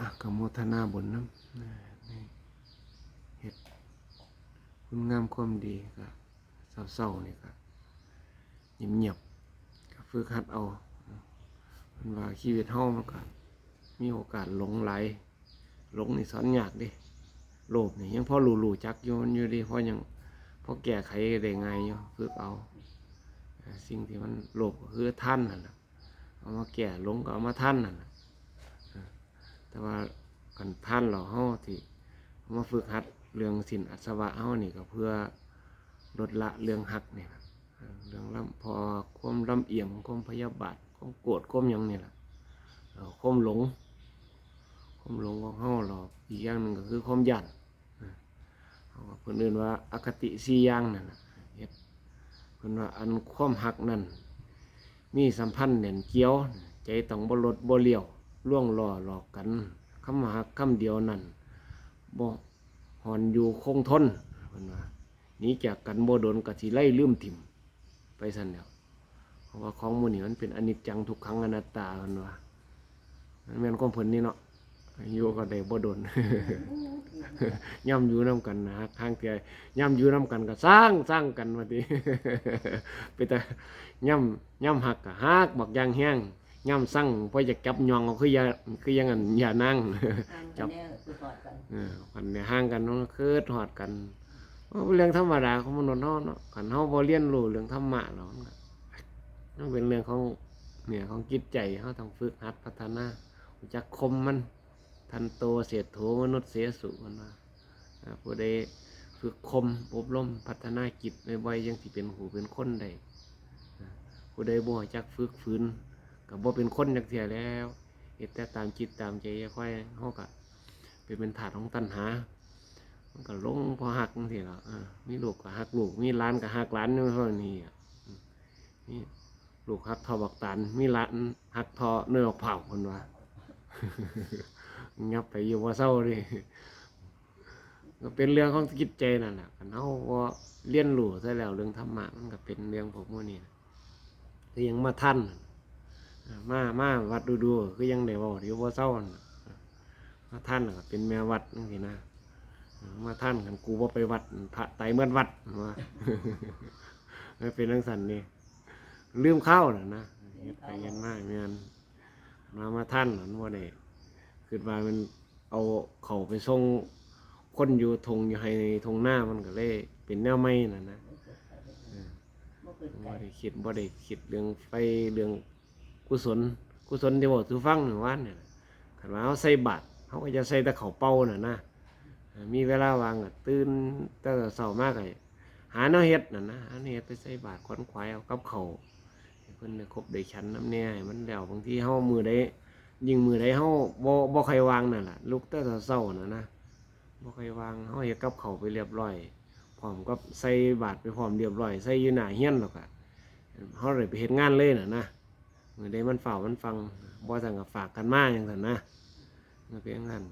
อะกโมทนาบุญน้ำเห็ดคุณงามความดีก็เศร้าๆนี่ก็เงียบๆก็ฝึกหัดเอามันว่าชีวิตเฮามันก็มีโอกาสหลงไหลหลงนี่สอนยากดิโลภนี่ยังพอรู้ๆจักอยู่มันอยู่ดิพราะยังพอแก้ไขได้ไงอยู่ฝึกเอาสิ่งที่มันโลภคือท่านนั่นะเอามาแก้หลงก็เอามาท่านนั่นน่ะ แต่ว่ากันท่านเราเฮาที่มาฝึกหัดเรื่องสินอัศวะเฮานี่ก็เพื่อลดละเรื่องหักเนี่ล่ะเรื่องลำพอความลำเอียงความพยาบาทความโกรธความยังเนี่ล่ะเอ่อความหลงความหลงของเฮาเราอีกอย่างหนึ่งก็คือความหยันเขาก็เพิ่นเอื่นว่าอคติสี่อย่างนั่นเฮ็ดเพิ่นว่าอันความหักนั่นมีสัมพันธ์แน่นเกี่ยว ใจต้องบลดบ่เลี้ยว ล่วงล่อหลอกกันคำหักคำเดียวนั่นบ่หอนอยู่คงทนนว่านีจากกันบ่โดนกะสิไล่ลืมถิ่มไปซั่นแหล้วเพราะว่าของมื้นี้มันเป็นอนิจจังทุกขังอนัตตาเพิ่นว่ามันแม่นความเพิ่นนี่เนาะอยู่ก็ได้บ่โดนย่ำอยู่นํกันนะฮักทางเที่ยย่ำอยู่นํกันก็สร้างสร้างกันว่าติไปแต่ย่ำย่ำหักก็ฮักบักยางแห้ง ย่ำสั่งเพราะอยากจับยองเอาคืออย่าคืออยังงั้นอย่านั่งจับเนี่ยคือถอดกันเออกันเนี่ยห่างกันเนาะคือถอดกันมันเป็นเรื่องธรรมดาของมนุษย์เนาะเนาะกันเฮาบ่เรียนรู้เรื่องธรรมะหรอกมันก็มันเป็นเรื่องของเนี่ยของจิตใจเฮาต้องฝึกหัดพัฒนารู้จักคมมัน ทันโตเสียโถมนุษย์เสียสุมันว่าอ่าผู้ใดฝึกคมอบรมพัฒนาจิตในวัยยังสิเป็นหูเป็นคนได้อ่าผู้ใดบ่รู้จักฝึกฝืน ก็บ่เป็นคนจักเทียแล้วเฮ็ดแต่ตามจิตตามใจค่อยเฮาก็ไปเป็นถาดของตัณหา มันก็ลงพอหักจังซี่ล่ะมีลูกก็หักลูก มีหลานก็หักหลานอยู่เท่านี้อะอืมมีลูกหักทอบักตานมีหลานหักทอเนื้อออกเผาเพิ่นว่างับไปอยู่ว่าเศร้าดิก็เป็นเรื่องของจิตใจนั่นแหละคันเฮาบ่าเรียนรู้ซะแล้วเรื่องธรรมะมันก็เป็นเรื่องพวกมื้อนี้นะคือยังมาทันน่ะอ่า มามาวัดดูดูๆคือยังได้เว่าเดี๋ยวว่าเศร้าน่ะมาท่านก็เป็นแม่วัดนั่นสินะมาท่านกันกูว่าไปวัดพระไตเมื่อวัดว่าไม่เป็นเรื่องสันนี่ลืมข้าวน่ะนะไปเงินมากเงินมามาท่านน่ะมันว่าได้คือว่ามันเอาเขาไปส่งคนอยู่ทงอยู่ให้ทงหน้ามันก็เลยเป็นแนวไม่น่ะนะบ่ได้คิดบ่ได้คิดเรื่องไฟเรื่อง กุศลกุศลที่บอกสูฟังหนึ่งวันเนี่ยคันว่าเขาใส่บาตรเขาก็จะใส่ต่เขาเป่าน่ะนะมีเวลาว่างตื่นแต่เช้ามากเลยหาแนวเฮ็ดน่ะนะหาแนวเฮ็ดไปใส่บาตรขวนขวายเอากับเขาวให้เพิ่นครบได้ฉันน้ำเนี่ยมันแล้วบางทีเฮามือได้ยิงมือได้เฮาบ่บ่ค่อยวางนั่นล่ะลุกแต่เช้าๆน่ะนะบ่ค่อยวางเฮาเฮ็ดกับเขาไปเรียบร้อยพร้อมกับใส่บาตรไปพร้อมเรียบร้อยใส่อยู่หน้าเฮียนแล้วก็เขาเลยไปเห็นงานเลยน่ะนะ มื่อได้มันเฝ้ามันฟังบ่สั่งกับฝากกันมาอย่างนั้นนะมันเป็นอย่างนั้น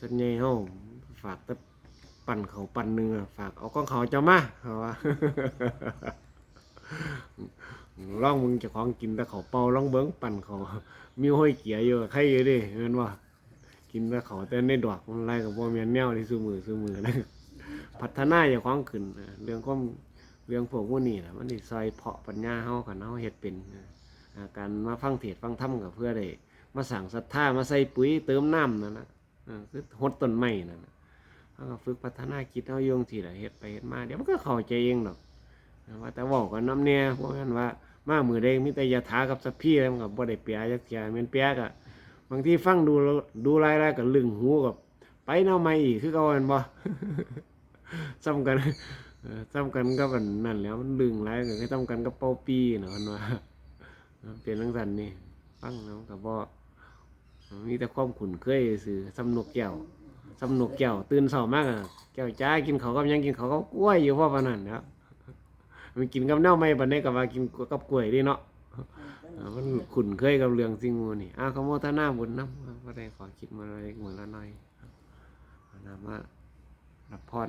ส่วนใหญ่เขาฝากแต่ปั่นเขาปั่นหนึ่งอฝากเอากล้องเขาเจะมาเขาว่าลองมึงจะของกินแต่เขาเป่าลองเบิ้งปั่นเขามีห้อยเกียอยู่ใครอยู่ดิเห็นว่ากินแต่เขาแต่ในดอกมันไรกับบ่แม่นแนวที่ซื้อมือซื้อมือนะพัฒนาอย่าของขึ้นเรื่องความเรื่องพวกพวกนี้แหละมันสิซอยเพาะปัญญาเฮากันเฮาเฮ็ดเป็นนะ การมาฟังเทศฟังธรรมกับเพื่อได้มาสั่งศรัทธามาใส่ปุ๋ยเติมน้ำนั่นนะคือหดต้นไม้นั่นนะเฮาก็ฝึกพัฒนาจิตเฮาโยงที่ละเฮ็ดไปเฮ็ดมาเดี๋ยวมันก็เข้าใจเองดอกว่าแต่เว้ากันน้ำเนี่ยพวกนั้นว่ามามือใดมีแต่ยาถากับสพี่แล้วมันก็บ่ได้เปียจักเที่ยแม่นเปียก็บางทีฟังดูดูรายๆก็ลึงหูกับไปแนวใหม่อีกคือเก่าแม่นบ่ซ้ำกันซ้ำกันก็มันนั่นแล้วมันลึงไรก็ให้ซ้ำกันก็เป้าปีเนาะมันว่า มันเป็นลังสันนี่ฟังแล้วก็บ่มีแต่ความขุนเคยสื่อสำนกแก้วสำนกแก้วตื่นเช้ามากอะแก้วจ้ากินเขากับยังกินเขากับกล้วยอยู่เพราะปานนั้นเนะมันกินกับแนวไม่บัดนี้ก็ว่ากินกับกล้วยดิเนาะมันขุนเคยกับเรื่องสิ่งมูนี่อ้าวขโมทนาบุญน้ำบ่ได้ขอคิดมาอะไรเหมือนละหน่อยเอานำมารับพร